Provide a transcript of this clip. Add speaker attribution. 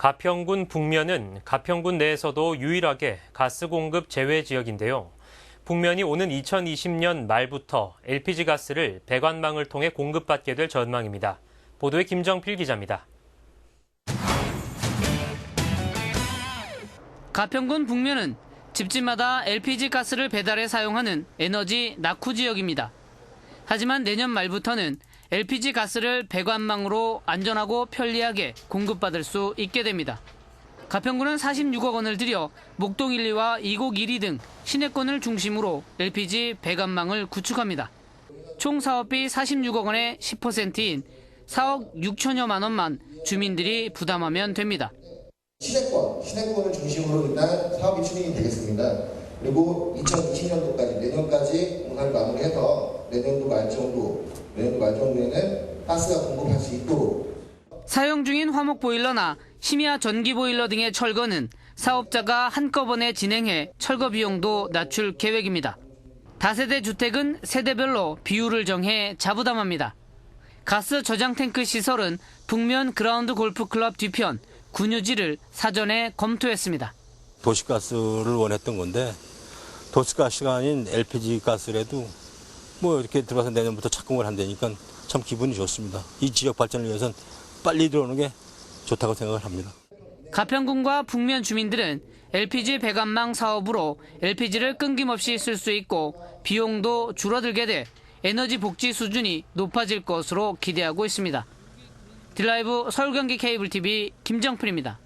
Speaker 1: 가평군 북면은 가평군 내에서도 유일하게 가스 공급 제외 지역인데요. 북면이 오는 2020년 말부터 LPG 가스를 배관망을 통해 공급받게 될 전망입니다. 보도에 김정필 기자입니다.
Speaker 2: 가평군 북면은 집집마다 LPG 가스를 배달해 사용하는 에너지 낙후 지역입니다. 하지만 내년 말부터는 LPG 가스를 배관망으로 안전하고 편리하게 공급받을 수 있게 됩니다. 가평군은 46억 원을 들여 목동 1리와 이곡 1리 등 시내권을 중심으로 LPG 배관망을 구축합니다. 총 사업비 46억 원의 10%인 4억 6천여만 원만 주민들이 부담하면 됩니다.
Speaker 3: 시내권, 시내권을 중심으로 일단 사업이 추진이 되겠습니다. 그리고 2020년도까지 내년까지 공사를 마무리해서 내년도 말 정도, 내년도 말 정도에는 가스가 공급할 수 있도록
Speaker 2: 사용 중인 화목 보일러나 심야 전기 보일러 등의 철거는 사업자가 한꺼번에 진행해 철거 비용도 낮출 계획입니다. 다세대 주택은 세대별로 비율을 정해 자부담합니다. 가스 저장 탱크 시설은 북면 그라운드 골프 클럽 뒤편 군유지를 사전에 검토했습니다.
Speaker 4: 도시가스를 원했던 건데 도시가스가 아닌 LPG 가스라도 뭐 이렇게 들어와서 내년부터 착공을 한다니까 참 기분이 좋습니다. 이 지역 발전을 위해서는 빨리 들어오는 게 좋다고 생각을 합니다.
Speaker 2: 가평군과 북면 주민들은 LPG 배관망 사업으로 LPG를 끊김없이 쓸 수 있고 비용도 줄어들게 돼 에너지 복지 수준이 높아질 것으로 기대하고 있습니다. 딜라이브 서울 경기 케이블 TV 김정필입니다.